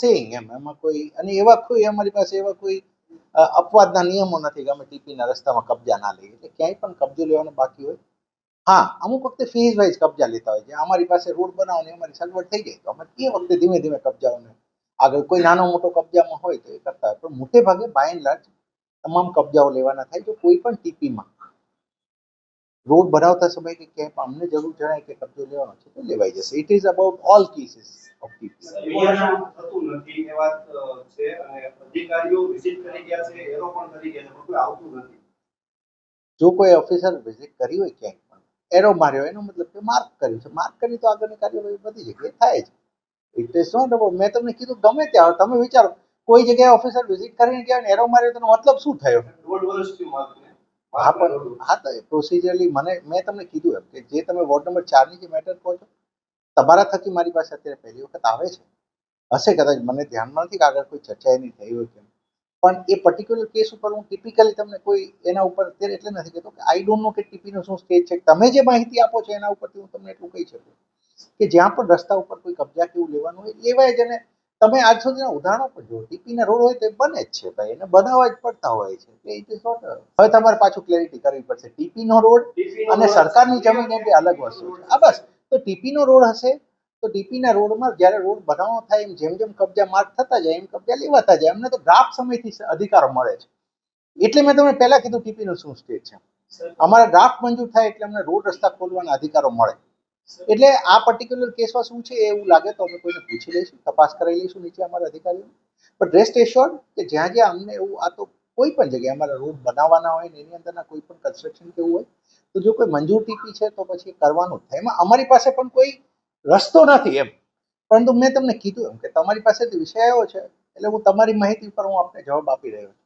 Saying એમ, એમાં કોઈ, અને એવા કોઈ અમારી પાસે એવા કોઈ અપવાદના નિયમો નથી કે અમે ટીપીના રસ્તામાં કબજા ના લઈએ. એટલે ક્યાંય પણ કબજો લેવાનો બાકી હોય. હા, અમુક વખતે ફીઝ વાઇઝ કબજા લેતા હોય છે. અમારી પાસે રોડ બનાવવાની અમારી સગવડ થઈ જાય તો અમે એ વખતે ધીમે ધીમે કબજાઓને આગળ કોઈ નાનો મોટો કબજામાં હોય તો એ કરતા હોય. પણ મોટે ભાગે બાય એન્ડ લાર્જ તમામ કબજાઓ લેવાના થાય તો કોઈ પણ ટીપીમાં. રોડ બનાવતા સમયે કે ક્યાંય પણ અમને જરૂર જણાય કે કબજો લેવાનો છે તો લેવાઈ જશે. It is about all cases of people થતું નથી એ વાત છે અને અધિકારીઓ વિઝિટ કરી ગયા છે એરો પણ કરી ગયા છે કોઈ આવતું નથી. જો કોઈ ઓફિસર વિઝિટ કરી હોય ક્યાંય પણ એરો માર્યો એનો મતલબ કે માર્ક કર્યું છે. માર્ક કરી તો આગળની કાર્યવાહી બધી જગ્યાએ થાય છે ઇટ ઇઝ નોટ અબાઉટ મેં તમને કીધું ગમે ત્યાં તમે વિચારો કોઈ જગ્યાએ ઓફિસર વિઝિટ કરીને ગયા એરો માર્યો તેનો મતલબ શું થયો? દોઢ વર્ષથી હા પણ હા તો પ્રોસિજરલી મને મેં તમને કીધું એમ કે જે તમે વોર્ડ નંબર ચારની જે મેટર કહો છો તમારા થકી મારી પાસે અત્યારે પહેલી વખત આવે છે. હશે કદાચ મને ધ્યાનમાં નથી કે આગળ કોઈ ચર્ચા એની થઈ હોય કેમ પણ એ પર્ટિક્યુલર કેસ ઉપર હું ટિપિકલી તમને કોઈ એના ઉપર અત્યારે એટલે નથી કહેતો કે આઈ ડોન્ટ નો કે ટીપીનો શું સ્ટેજ છે. તમે જે માહિતી આપો છો એના ઉપરથી હું તમને એટલું કહી શકું કે જ્યાં પણ રસ્તા ઉપર કોઈ કબજા કેવું લેવાનું હોય લેવાય જ અને તમે આજ સુધીના ઉદાહરણો પણ જો ટીપીના રોડ હોય તો બને જ છે ભાઈ. એને બનાવવા જ પડતા હોય છે. કે ઇટ ઇઝ નોટ હવે તમારે પાછું ક્લેરિટી કરવી પડશે. ટીપીનો રોડ અને સરકારની જમીન એ બે અલગ વસ્તુ છે. આ બસ. તો ટીપીનો રોડ હશે તો ટીપીના રોડમાં જ્યારે રોડ બનાવવાનો થાય એમ જેમ જેમ કબજા માર્ક થતા જાય એમ કબજા લેવાતા જાય એમને તો ડ્રાફ્ટ સમયથી અધિકારો મળે છે. એટલે મેં તમને પહેલા કીધું ટીપીનું શું સ્ટેજ છે. અમારા ડ્રાફ્ટ મંજૂર થાય એટલે અમને રોડ રસ્તા ખોલવાના અધિકારો મળે. એટલે આ પર્ટિક્યુલર કેસમાં શું છે એવું લાગે તો અમે કોઈને પૂછી લઈશું, તપાસ કરાવી લઈશું નીચે અમારા અધિકારીઓ. પણ રેસ્ટ એશ્યોર કે જ્યાં જ્યાં અમને એવું, આ તો કોઈ પણ જગ્યાએ અમારા રોડ બનાવવાના હોય ને એની અંદરના કોઈ પણ કન્સ્ટ્રક્શન કેવું હોય, તો જો કોઈ મંજૂર ટીપી છે તો પછી કરવાનું થાય. એમાં અમારી પાસે પણ કોઈ રસ્તો નથી એમ. પરંતુ મેં તમને કીધું એમ કે તમારી પાસે વિષયો છે, એટલે હું તમારી માહિતી પર હું આપને જવાબ આપી રહ્યો છું.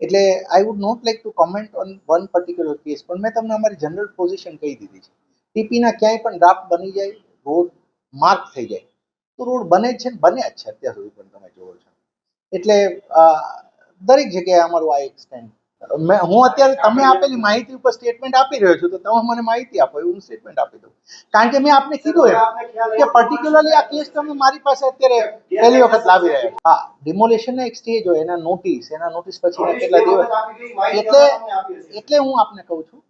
એટલે I would not like to comment on one particular case પણ મેં તમને અમારી જનરલ પોઝિશન કહી દીધી છે. ટીપીના ક્યાંય પણ ડ્રાફ્ટ બની જાય, રોડ માર્ક થઈ જાય. તો રોડ બને છે ને બન્યા જ છે અત્યાર સુધી પણ તમે જોવો છો. એટલે દરેક જગ્યાએ અમારું આ એક સ્ટેન્ડ મેં, હું અત્યારે તમે આપેલી માહિતી ઉપર સ્ટેટમેન્ટ આપી રહ્યો છું, તો તમે મને માહિતી આપો, એવું હું સ્ટેટમેન્ટ આપી દઉં. કારણ કે મેં આપને કીધું એમ કે પર્ટિક્યુલરલી આ કેસ તમે મારી પાસે અત્યારે પહેલી વખત લાવી રહ્યા હા ડિમોલેશન એક સ્ટેજ હોય, એના નોટિસ એના નોટિસ પછી કેટલા દિવસ. એટલે એટલે હું આપને કહું છું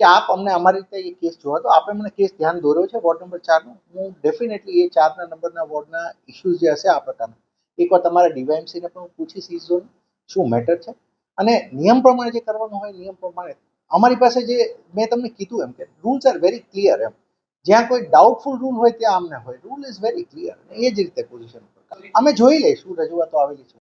કે આપ અમને અમારી રીતે એ કેસ જોવા તો આપે મને કેસ ધ્યાન દોર્યો છે વોર્ડ નંબર ચારનો. હું ડેફિનેટલી એ ચારના નંબરના વોર્ડના ઇસ્યુઝ જે હશે આ પ્રકારના. એકવાર તમારા ડીવાયએમસીને પણ પૂછીશ ઈ ઝોન શું મેટર છે? અને નિયમ પ્રમાણે જે કરવાનું હોય નિયમ પ્રમાણે અમારી પાસે જે મેં તમને કીધું એમ કે રૂલ્સ આર વેરી ક્લિયર એમ. જ્યાં કોઈ ડાઉટફુલ રૂલ હોય ત્યાં અમને હોય. રૂલ ઇઝ વેરી ક્લિયર એ જ રીતે પોઝિશન અમે જોઈ લઈશું, રજૂઆતો આવેલી છે.